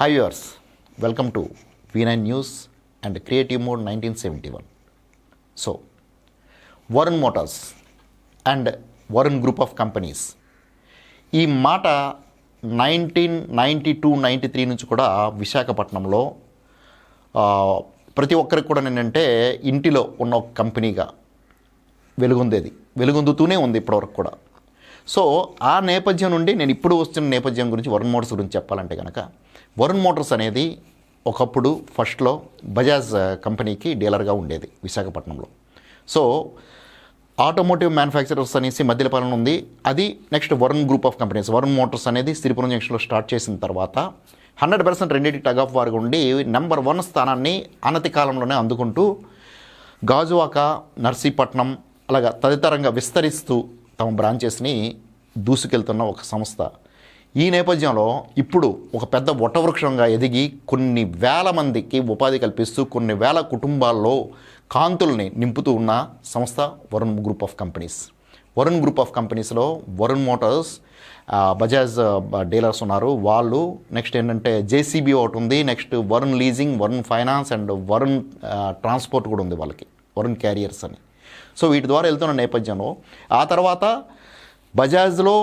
Hi yours welcome to V nine news and creative mode nineteen seventy one so Varun Motors and Varun Group of Companies ఈ మాట nineteen ninety two ninety three నుంచి కూడా విశాఖపట్నంలో ప్రతి ఒక్కరికి కూడా ఏంటంటే ఇంటిలో ఉన్న ఒక కంపెనీగా వెలుగొందేది. వెలుగొందుతూనే ఉంది ఇప్పటివరకు కూడా. సో ఆ నేపథ్యం నుండి నేను ఇప్పుడు వస్తున్న నేపథ్యం గురించి వరుణ్ మోటార్స్ గురించి చెప్పాలంటే కనుక వరుణ్ మోటార్స్ అనేది ఒకప్పుడు ఫస్ట్లో బజాజ్ కంపెనీకి డీలర్గా ఉండేది విశాఖపట్నంలో. సో ఆటోమోటివ్ మ్యానుఫ్యాక్చరర్స్ అనేసి మధ్యపాలన ఉంది. అది next Varun Group of Companies. Varun Motors అనేది సిరిపురం జంక్షన్లో స్టార్ట్ చేసిన తర్వాత హండ్రెడ్ పర్సెంట్ రెండింటి టగ్ ఆఫ్ వార్గా ఉండి నెంబర్ వన్ స్థానాన్ని అనతి కాలంలోనే అందుకుంటూ గాజువాక నర్సీపట్నం అలాగా తదితరంగా విస్తరిస్తూ తమ బ్రాంచెస్ని దూసుకెళ్తున్న ఒక సంస్థ. ఈ నేపథ్యంలో ఇప్పుడు ఒక పెద్ద వటవృక్షంగా ఎదిగి కొన్ని వేల మందికి ఉపాధి కల్పిస్తూ కొన్ని వేల కుటుంబాల్లో కాంతుల్ని నింపుతూ ఉన్న సంస్థ Varun Group of Companies. Varun Group of కంపెనీస్లో వరుణ్ మోటార్స్ బజాజ్ డీలర్స్ ఉన్నారు. వాళ్ళు నెక్స్ట్ ఏంటంటే జేసీబీ ఒకటి ఉంది next Varun Leasing Varun Finance and Varun Transport కూడా ఉంది వాళ్ళకి వరుణ్ క్యారియర్స్ అని. సో వీటి ద్వారా వెళ్తున్న నేపథ్యంలో ఆ తర్వాత బజాజ్లో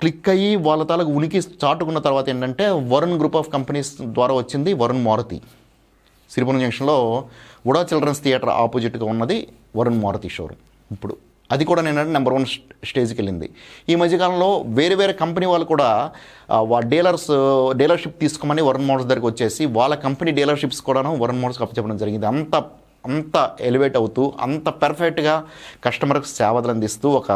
క్లిక్ అయ్యి వాళ్ళ తాలకు ఉనికి చాటుకున్న తర్వాత ఏంటంటే వరుణ్ గ్రూప్ ఆఫ్ కంపెనీస్ ద్వారా వచ్చింది వరుణ్ మారుతి. సిరిపురం జంక్షన్లో ఉడా చిల్డ్రన్స్ థియేటర్ ఆపోజిట్గా ఉన్నది వరుణ్ మారుతి షోరూమ్. ఇప్పుడు అది కూడా నేను నెంబర్ వన్ స్టేజ్కి వెళ్ళింది ఈ మధ్యకాలంలో వేరే వేరే కంపెనీ వాళ్ళు కూడా వా డీలర్స్ డీలర్షిప్ తీసుకోమని వరుణ్ మోటార్స్ దగ్గరికి వచ్చేసి వాళ్ళ కంపెనీ డీలర్షిప్స్ కూడాను వరుణ్ మోటార్స్కి అప్పచెప్పడం జరిగింది. అంత అంత ఎలివేట్ అవుతూ అంత పెర్ఫెక్ట్గా కస్టమర్కి సేవలు అందిస్తూ ఒక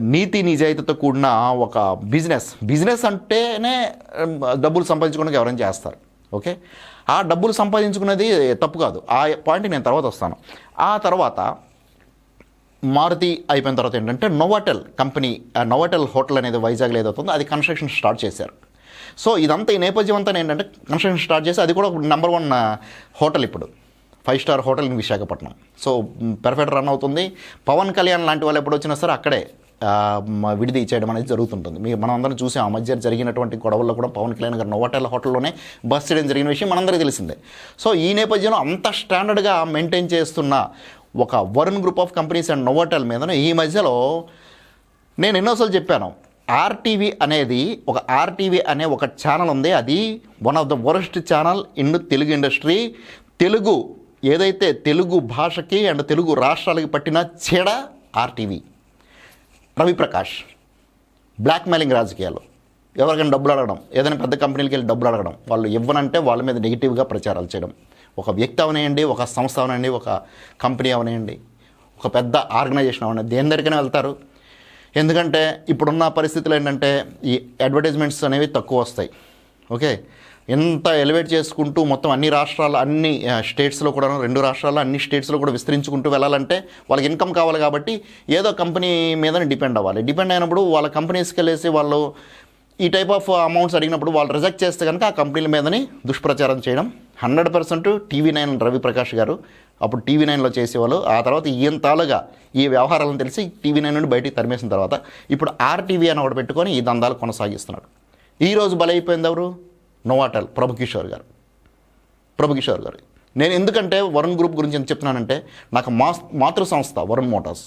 నీతి నిజాయితీతో కూడిన ఒక బిజినెస్. బిజినెస్ అంటేనే డబ్బులు సంపాదించుకోవడానికి ఎవరైనా చేస్తారు. ఓకే? ఆ డబ్బులు సంపాదించుకునేది తప్పు కాదు. ఆ పాయింట్ నేను తర్వాత వస్తాను. ఆ తర్వాత మారుతి అయిపోయిన తర్వాత ఏంటంటే నోవాటెల్ కంపెనీ ఆ నోవాటెల్ హోటల్ అనేది వైజాగ్లో ఏదవుతుందో అది కన్స్ట్రక్షన్ స్టార్ట్ చేశారు. సో ఇదంతా ఈ నేపథ్యం అంతా ఏంటంటే కన్స్ట్రక్షన్ స్టార్ట్ చేసి అది కూడా నెంబర్ వన్ హోటల్ ఇప్పుడు. Five star hotel in Visakhapatnam. So perfect run అవుతుంది. పవన్ కళ్యాణ్ లాంటి వాళ్ళు ఎప్పుడు వచ్చినా సరే అక్కడే విడిది చేయడం అనేది జరుగుతుంటుంది. మీ మనం అందరం చూసాం ఆ మధ్య జరిగినటువంటి గొడవల్లో కూడా పవన్ కళ్యాణ్ గారు నోవాటెల్ హోటల్లోనే బస్ చేయడం జరిగిన విషయం మనందరికీ తెలిసిందే. సో ఈ నేపథ్యంలో అంత స్టాండర్డ్గా మెయింటైన్ చేస్తున్న ఒక Varun Group of Companies and Novotel మీద ఈ మధ్యలో నేను ఎన్నోసార్లు చెప్పాను. ఆర్టీవీ అనేది ఒక ఆర్టీవీ అనే ఒక ఛానల్ ఉంది. అది one of the worst channel in Telugu industry Telugu ఏదైతే తెలుగు భాషకి అండ్ తెలుగు రాష్ట్రాలకి పట్టిన చెడ ఆర్టీవీ. రవిప్రకాష్ బ్లాక్మెయిలింగ్ రాజకీయాలు. ఎవరికైనా డబ్బులు అడగడం ఏదైనా పెద్ద కంపెనీలకి వెళ్ళి డబ్బులు అడగడం వాళ్ళు ఇవ్వనంటే వాళ్ళ మీద నెగిటివ్గా ప్రచారాలు చేయడం. ఒక వ్యక్తి అవనేయండి ఒక సంస్థ అవనండి ఒక కంపెనీ అవనేయండి ఒక పెద్ద ఆర్గనైజేషన్ అవనండి దేని దగ్గరికైనా వెళ్తారు. ఎందుకంటే ఇప్పుడున్న పరిస్థితులు ఏంటంటే ఈ అడ్వర్టైజ్మెంట్స్ అనేవి తక్కువ వస్తాయి. ఓకే. ఎంత ఎలివేట్ చేసుకుంటూ మొత్తం అన్ని రాష్ట్రాలు అన్ని స్టేట్స్లో కూడా రెండు రాష్ట్రాల్లో అన్ని స్టేట్స్లో కూడా విస్తరించుకుంటూ వెళ్ళాలంటే వాళ్ళకి ఇన్కమ్ కావాలి కాబట్టి ఏదో కంపెనీ మీదనే డిపెండ్ అవ్వాలి. డిపెండ్ అయినప్పుడు వాళ్ళ కంపెనీస్కి వెళ్ళేసి వాళ్ళు ఈ టైప్ ఆఫ్ అమౌంట్స్ అడిగినప్పుడు వాళ్ళు రిజెక్ట్ చేస్తే కనుక ఆ కంపెనీల మీదని దుష్ప్రచారం చేయడం. Hundred percent TV nine Raviprakash గారు అప్పుడు టీవీ నైన్లో చేసేవాళ్ళు. ఆ తర్వాత ఈయన తాలుగా ఈ వ్యవహారాలను తెలిసి టీవీ నైన్ నుండి బయటికి తరిమేసిన తర్వాత ఇప్పుడు ఆర్టీవీ అని ఒకటి పెట్టుకొని ఈ దందాలు కొనసాగిస్తున్నాడు. ఈరోజు బలైపోయింది ఎవరు? నోవాటల్ ప్రభుకిషోర్ గారు. ప్రభుకిషోర్ గారు. నేను ఎందుకంటే వరుణ్ గ్రూప్ గురించి ఎంత చెప్తున్నానంటే నాకు మా మాతృ సంస్థ వరుణ్ మోటార్స్.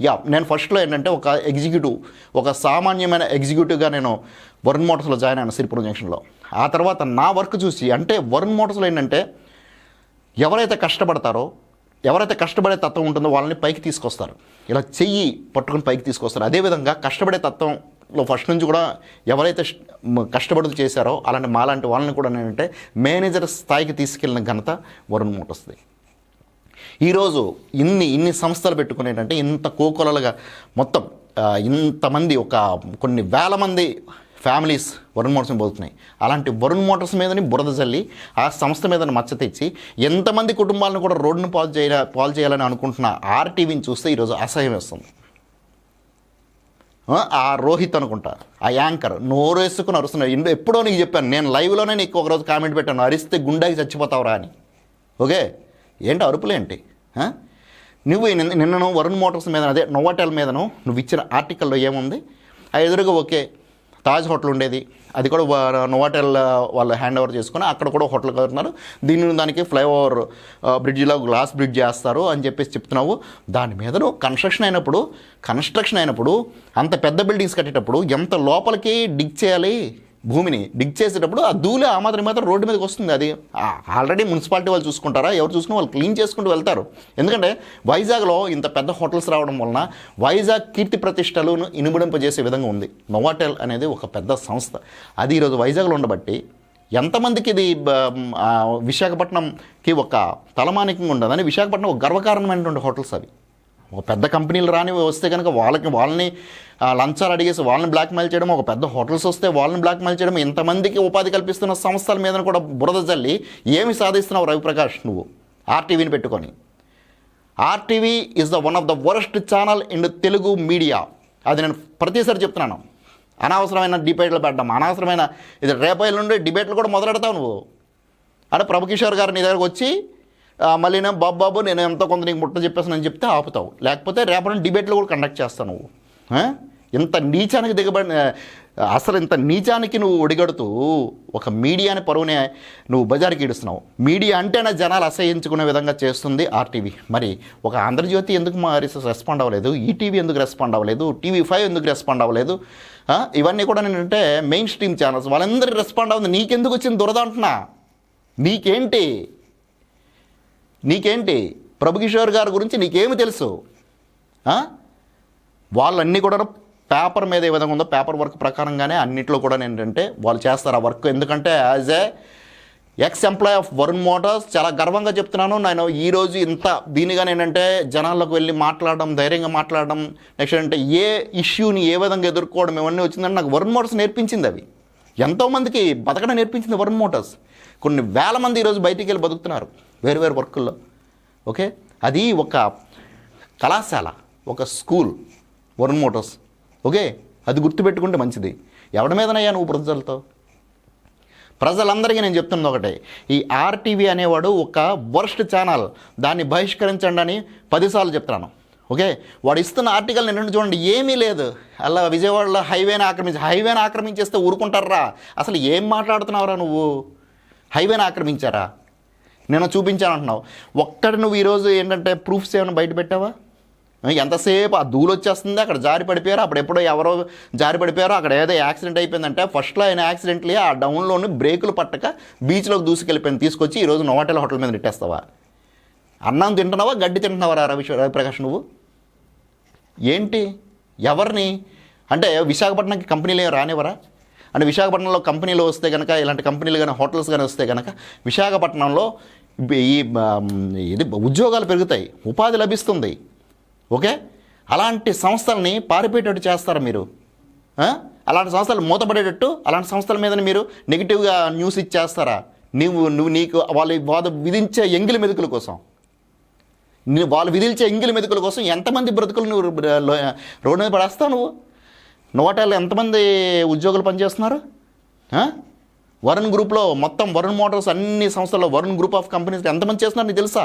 యా నేను ఫస్ట్లో ఏంటంటే ఒక ఎగ్జిక్యూటివ్ ఒక సామాన్యమైన ఎగ్జిక్యూటివ్గా నేను వరుణ్ మోటార్స్లో జాయిన్ అయినా సిరిపురం జంక్షన్లో. ఆ తర్వాత నా వర్క్ చూసి అంటే వరుణ్ మోటార్స్లో ఏంటంటే ఎవరైతే కష్టపడతారో ఎవరైతే కష్టపడే తత్వం ఉంటుందో వాళ్ళని పైకి తీసుకొస్తారు. ఇలా చెయ్యి పట్టుకొని పైకి తీసుకొస్తారు. అదేవిధంగా కష్టపడే తత్వం లో ఫస్ట్ నుంచి కూడా ఎవరైతే కష్టపడుతూ చేశారో అలాంటి మాలాంటి వాళ్ళని కూడా ఏంటంటే మేనేజర్ స్థాయికి తీసుకెళ్ళిన ఘనత వరుణ్ మోటార్స్ది ఈరోజు ఇన్ని ఇన్ని సంస్థలు పెట్టుకుని ఏంటంటే ఇంత కోకొలలుగా మొత్తం ఇంతమంది ఒక కొన్ని వేల మంది ఫ్యామిలీస్ వరుణ్ మోటార్స్ని పోతున్నాయి. అలాంటి వరుణ్ మోటార్స్ మీదని బురద చల్లి ఆ సంస్థ మీద మచ్చ తెచ్చి ఎంతమంది కుటుంబాలను కూడా రోడ్డును పాలు చేయ పాలు చేయాలని అనుకుంటున్న ఆర్టీవీని చూస్తే ఈరోజు అసహ్యం వేస్తుంది. ఆ, రోహిత్ అనుకుంటా ఆ యాంకర్ నోరు వేసుకుని అరుస్తున్నాడు. ఇందు ఎప్పుడో నీకు చెప్పాను నేను లైవ్లోనే నీకు ఒకరోజు కామెంట్ పెట్టాను అరిస్తే గుండాకి చచ్చిపోతావురా అని. ఓకే? ఏంటి అరుపులేంటి నువ్వు నిన్న నిన్నను వరుణ్ మోటార్స్ మీద అదే నోవాటెల్ మీదను నువ్వు ఇచ్చిన ఆర్టికల్లో ఏముంది? ఆ ఎదురుగా ఓకే తాజ్ హోటల్ ఉండేది అది కూడా నోవాటెల్ వాళ్ళు హ్యాండ్ ఓవర్ చేసుకుని అక్కడ కూడా హోటల్ కడుతున్నారు. దీని దానికి ఫ్లైఓవర్ బ్రిడ్జిలో గ్లాస్ బ్రిడ్జ్ చేస్తారు అని చెప్పేసి చెప్తున్నావు. దాని మీద నువ్వు కన్స్ట్రక్షన్ అయినప్పుడు కన్స్ట్రక్షన్ అయినప్పుడు అంత పెద్ద బిల్డింగ్స్ కట్టేటప్పుడు ఎంత లోపలికి డిగ్ చేయాలి? భూమిని డిగ్ చేసేటప్పుడు ఆ ధూళి ఆ మాత్రం మాత్రం రోడ్డు మీదకి వస్తుంది. అది ఆల్రెడీ మున్సిపాలిటీ వాళ్ళు చూసుకుంటారా? ఎవరు చూసుకుని వాళ్ళు క్లీన్ చేసుకుంటూ వెళ్తారు. ఎందుకంటే వైజాగ్లో ఇంత పెద్ద హోటల్స్ రావడం వలన వైజాగ్ కీర్తి ప్రతిష్టలను ఇనుబడింపజేసే విధంగా ఉంది. నోవాటెల్ అనేది ఒక పెద్ద సంస్థ. అది ఈరోజు వైజాగ్లో ఉండబట్టి ఎంతమందికి ఇది విశాఖపట్నంకి ఒక తలమానికంగా ఉండదని విశాఖపట్నం ఒక గర్వకారణమైనటువంటి హోటల్స్ అవి. ఒక పెద్ద కంపెనీలు రాని వస్తే కనుక వాళ్ళకి వాళ్ళని ఆ, లంచాలు అడిగేసి వాళ్ళని బ్లాక్మెయిల్ చేయడం ఒక పెద్ద హోటల్స్ వస్తే వాళ్ళని బ్లాక్మెయిల్ చేయడం ఇంతమందికి ఉపాధి కల్పిస్తున్న సంస్థల మీద కూడా బురద జల్లి ఏమి సాధిస్తున్నావు రవిప్రకాష్ నువ్వు? ఆర్టీవీని పెట్టుకొని. RTV is the one of the worst channel in Telugu media అది నేను ప్రతిసారి చెప్తున్నాను. అనవసరమైన డిబేట్లు పెట్టడం అనవసరమైన ఇది రేపటి నుండి డిబేట్లు కూడా మొదలెడతావు నువ్వు. అంటే ప్రభుకిషోర్ గారు నీ దగ్గరకు వచ్చి మళ్ళీ నేను బాబు బాబు నేను ఎంతో కొంత నీకు ముట్ట చెప్పేసానని చెప్తే ఆపుతావు. లేకపోతే రేపటి డిబేట్లు కూడా కండక్ట్ చేస్తావు నువ్వు. ఇంత నీచానికి దిగబడి అసలు ఇంత నీచానికి నువ్వు ఒడిగడుతూ ఒక మీడియాని పరువునే నువ్వు బజార్కి ఇడుస్తున్నావు మీడియా అంటేనే జనాలు అసహించుకునే విధంగా చేస్తుంది ఆర్టీవీ. మరి ఒక ఆంధ్రజ్యోతి ఎందుకు మరి రెస్పాండ్ అవ్వలేదు? ఈటీవీ ఎందుకు రెస్పాండ్ అవ్వలేదు? టీవీ ఫైవ్ ఎందుకు రెస్పాండ్ అవ్వలేదు? ఇవన్నీ కూడా నేనంటే మెయిన్ స్ట్రీమ్ ఛానల్స్ వాళ్ళందరూ రెస్పాండ్ అవ్వదు. నీకెందుకు వచ్చింది దురద అంటున్నా? నీకేంటి? నీకేంటి? ప్రభుకిషోర్ గారి గురించి నీకేమి తెలుసు? వాళ్ళన్నీ కూడా పేపర్ మీద ఏ విధంగా ఉందో పేపర్ వర్క్ ప్రకారంగానే అన్నింటిలో కూడా ఏంటంటే వాళ్ళు చేస్తారు ఆ వర్క్. ఎందుకంటే as a ex employee of Varun Motors చాలా గర్వంగా చెప్తున్నాను. నేను ఈరోజు ఇంత దీనిగా ఏంటంటే జనాల్లోకి వెళ్ళి మాట్లాడడం ధైర్యంగా మాట్లాడడం నెక్స్ట్ అంటే ఏ ఇష్యూని ఏ విధంగా ఎదుర్కోవడం ఇవన్నీ వచ్చిందంటే నాకు వరుణ్ మోటార్స్ నేర్పించింది అవి. ఎంతోమందికి బతకడం నేర్పించింది వరుణ్ మోటార్స్. కొన్ని వేల మంది ఈరోజు బయటికి వెళ్ళి బతుకుతున్నారు. వేరు వేరు వర్కుల్లో. ఓకే? అది ఒక కళాశాల ఒక స్కూల్ వరుణ్ మోటార్స్. ఓకే? అది గుర్తుపెట్టుకుంటే మంచిది. ఎవడి మీదనయ్యా నువ్వు ప్రజలతో? ప్రజలందరికీ నేను చెప్తున్నది ఒకటే. ఈ ఆర్టీవీ అనేవాడు ఒక వర్స్ట్ ఛానల్. దాన్ని బహిష్కరించండి అని పదిసార్లు చెప్తున్నాను. ఓకే? వాడు ఇస్తున్న ఆర్టికల్ నిన్ను చూడండి ఏమీ లేదు. అలా విజయవాడలో హైవేని ఆక్రమించి హైవేని ఆక్రమించేస్తే ఊరుకుంటారా? అసలు ఏం మాట్లాడుతున్నావురా నువ్వు? హైవేని ఆక్రమించారా? నేను చూపించాను అంటున్నావు ఒక్కటి నువ్వు ఈరోజు ఏంటంటే ప్రూఫ్స్ ఏమైనా బయట పెట్టావా? ఎంతసేపు ఆ ధూళి వచ్చేస్తుంది అక్కడ జారి పడిపోయారు అప్పుడు ఎప్పుడో ఎవరో జారి పడిపోయారో అక్కడ ఏదో యాక్సిడెంట్ అయిపోయిందంటే ఫస్ట్లో ఆయన యాక్సిడెంట్లీ ఆ డౌన్లోని బ్రేకులు పట్టక బీచ్లోకి దూసుకెళ్ళిపోయింది తీసుకొచ్చి ఈరోజు నోవాటెల్ హోటల్ మీద నెట్టేస్తావా అన్నం తింటున్నావా గడ్డి తింటున్నావా రవి రవిప్రకాష్ నువ్వు? ఏంటి? ఎవరిని? అంటే విశాఖపట్నంకి కంపెనీలు ఏం రానివ్వరా? అంటే విశాఖపట్నంలో కంపెనీలు వస్తే కనుక ఇలాంటి కంపెనీలు కానీ హోటల్స్ కానీ వస్తే కనుక విశాఖపట్నంలో ఈ ఇది ఉద్యోగాలు పెరుగుతాయి ఉపాధి లభిస్తుంది. ఓకే? అలాంటి సంస్థల్ని పారిపోయేటట్టు చేస్తారా మీరు? అలాంటి సంస్థలు మూతపడేటట్టు అలాంటి సంస్థల మీద మీరు నెగిటివ్గా న్యూస్ ఇచ్చేస్తారా? నువ్వు నువ్వు నీకు వాళ్ళు వాద విధించే ఎంగిలి మెతుకుల కోసం. వాళ్ళు విధించే ఎంగిలి మెతుకుల కోసం ఎంతమంది బ్రతుకులు నువ్వు రోడ్డు మీద పడేస్తావు నువ్వు? నోటాలు ఎంతమంది ఉద్యోగులు పనిచేస్తున్నారు? వరుణ్ గ్రూప్లో మొత్తం వరుణ్ మోటార్స్ అన్ని సంస్థల్లో వరుణ్ గ్రూప్ ఆఫ్ కంపెనీస్ ఎంతమంది చేస్తున్నారు నీకు తెలుసా?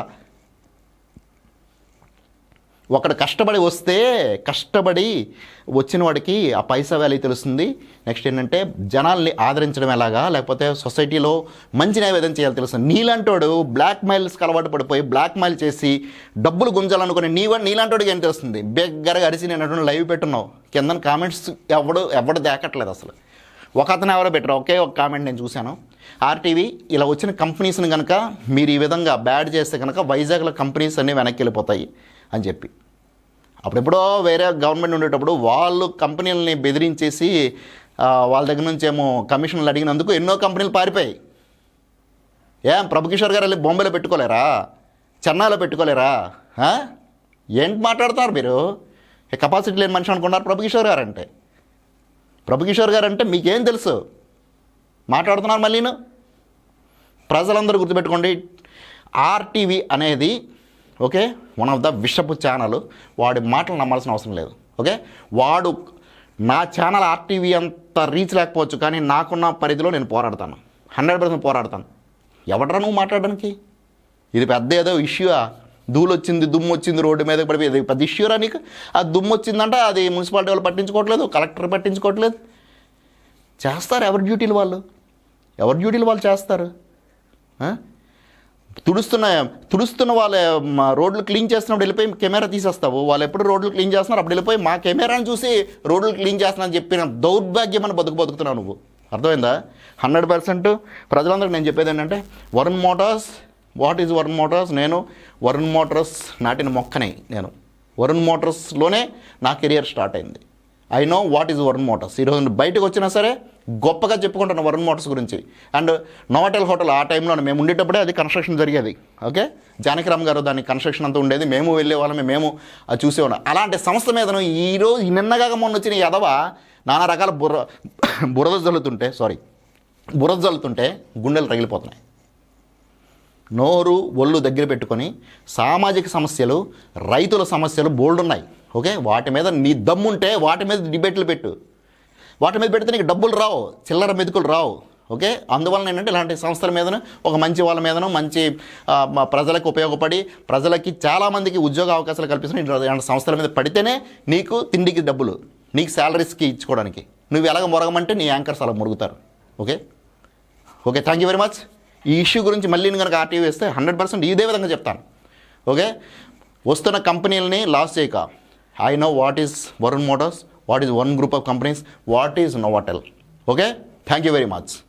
ఒకడు కష్టపడి వస్తే కష్టపడి వచ్చిన వాడికి ఆ పైసా వ్యాలీ తెలుస్తుంది. నెక్స్ట్ ఏంటంటే జనాల్ని ఆదరించడం ఎలాగా? లేకపోతే సొసైటీలో మంచి నైవేద్యం చేయాలి తెలుస్తుంది. నీలాంటోడు బ్లాక్ మెయిల్స్కి అలవాటు పడిపోయి బ్లాక్ మెయిల్ చేసి డబ్బులు గుంజాలనుకుని నీ నీలాంటోడికి ఏం తెలుస్తుంది? బెగ్గరగా అరిసి నేను అటువంటి లైవ్ పెట్టున్నావు. కింద కామెంట్స్ ఎవడు ఎవడు దేకట్లేదు అసలు. ఒక అతను ఎవరో పెట్టరు. ఒకే ఒక కామెంట్ నేను చూశాను. ఆర్టీవీ ఇలా వచ్చిన కంపెనీస్ని కనుక మీరు ఈ విధంగా బ్యాడ్ చేస్తే కనుక వైజాగ్లో కంపెనీస్ అన్నీ వెనక్కి వెళ్ళిపోతాయి. అని చెప్పి. అప్పుడెప్పుడో వేరే గవర్నమెంట్ ఉండేటప్పుడు వాళ్ళు కంపెనీలని బెదిరించేసి వాళ్ళ దగ్గర నుంచి ఏమో కమిషన్లు అడిగినందుకు ఎన్నో కంపెనీలు పారిపోయాయి. ఏం ప్రభుకిషోర్ గారు వెళ్ళి బొంబైలో పెట్టుకోలేరా? చెన్నైలో పెట్టుకోలేరా? ఏంటి మాట్లాడతారు మీరు? కెపాసిటీ లేని మనిషి అనుకున్నారు ప్రభుకిషోర్ గారు అంటే. ప్రభుకిషోర్ గారు అంటే మీకేం తెలుసు? మాట్లాడుతున్నారు మళ్ళీను? ప్రజలందరూ గుర్తుపెట్టుకోండి ఆర్టీవీ అనేది ఓకే? వన్ ఆఫ్ ద విషపు ఛానల్ వాడి మాటలు నమ్మాల్సిన అవసరం లేదు. ఓకే? వాడు నా ఛానల్ ఆర్టీవీ అంత రీచ్ లేకపోవచ్చు కానీ నాకున్న పరిధిలో నేను పోరాడతాను. Hundred percent పోరాడతాను. ఎవడరా నువ్వు మాట్లాడడానికి? ఇది పెద్ద ఏదో ఇష్యూయా ధూళి వచ్చింది దుమ్ము వచ్చింది రోడ్డు మీద పడిపోయి ఇది పెద్ద ఇష్యూరా నీకు? ఆ దుమ్ము వచ్చిందంటే అది మున్సిపాలిటీ వాళ్ళు పట్టించుకోవట్లేదు కలెక్టర్ పట్టించుకోవట్లేదు. చేస్తారు ఎవరి డ్యూటీలు వాళ్ళు? ఎవరి డ్యూటీలు వాళ్ళు చేస్తారు? తుడుస్తున్న తుడుస్తున్న వాళ్ళ మా రోడ్లు క్లీన్ చేస్తున్నప్పుడు వెళ్ళిపోయి కెమెరా తీసేస్తావు. వాళ్ళు ఎప్పుడు రోడ్లు క్లీన్ చేస్తున్నారు? అప్పుడు వెళ్ళిపోయి మా కెమెరాని చూసి రోడ్లు క్లీన్ చేస్తున్నాను చెప్పిన దౌర్భాగ్యమని బతుకు బతుకుతున్నావు నువ్వు. అర్థమైందా? Hundred percent. ప్రజలందరికీ నేను చెప్పేది ఏంటంటే Varun Motors what is Varun Motors? నేను వరుణ్ మోటార్స్ నాటిన మొక్కని నేను. వరుణ్ మోటార్స్లోనే నా కెరియర్ స్టార్ట్ అయింది. I know what is Varun Motors. ఈరోజు బయటకు వచ్చినా సరే గొప్పగా చెప్పుకుంటాను వరుణ్ మోటార్స్ గురించి. అండ్ నోవాటెల్ హోటల్ ఆ టైంలో మేము ఉండేటప్పుడే అది కన్స్ట్రక్షన్ జరిగేది. ఓకే? జానకిరామ్ గారు దాని కన్స్ట్రక్షన్ అంతా ఉండేది. మేము వెళ్ళే వాళ్ళమే మేము అది చూసేవాళ్ళం. అలాంటి సంస్థ మీదను ఈరోజు నిన్నగా మొన్న వచ్చిన ఈ నానా రకాల బుర్ర బురద జల్లుతుంటే సారీ బురద జల్లుతుంటే గుండెలు రగిలిపోతున్నాయి. నోరు ఒళ్ళు దగ్గర పెట్టుకొని సామాజిక సమస్యలు రైతుల సమస్యలు బోల్డ్ ఉన్నాయి. ఓకే? వాటి మీద నీ దమ్ముంటే వాటి మీద డిబేట్లు పెట్టు. వాటి మీద పెడితే నీకు డబ్బులు రావు చిల్లర మెతుకులు రావు. ఓకే? అందువలన ఏంటంటే ఇలాంటి సంస్థల మీదను ఒక మంచి వాళ్ళ మీదను మంచి ప్రజలకు ఉపయోగపడి ప్రజలకి చాలామందికి ఉద్యోగ అవకాశాలు కల్పిస్తున్న ఇలాంటి సంస్థల మీద పడితేనే నీకు తిండికి డబ్బులు నీకు శాలరీస్కి ఇచ్చుకోవడానికి. నువ్వు ఎలాగ మొరగమంటే నీ యాంకర్స్ అలా మురుగుతారు. Okay? Okay thank you very much ఈ ఇష్యూ గురించి మళ్ళీ నేను కనుక ఆర్టీవీ వేస్తే హండ్రెడ్ పర్సెంట్ ఇదే విధంగా చెప్తాను. ఓకే? వస్తున్న కంపెనీలని లాస్ చేయక. I know what is Varun Motors what is one group of companies? What is novotel okay? Thank you very much.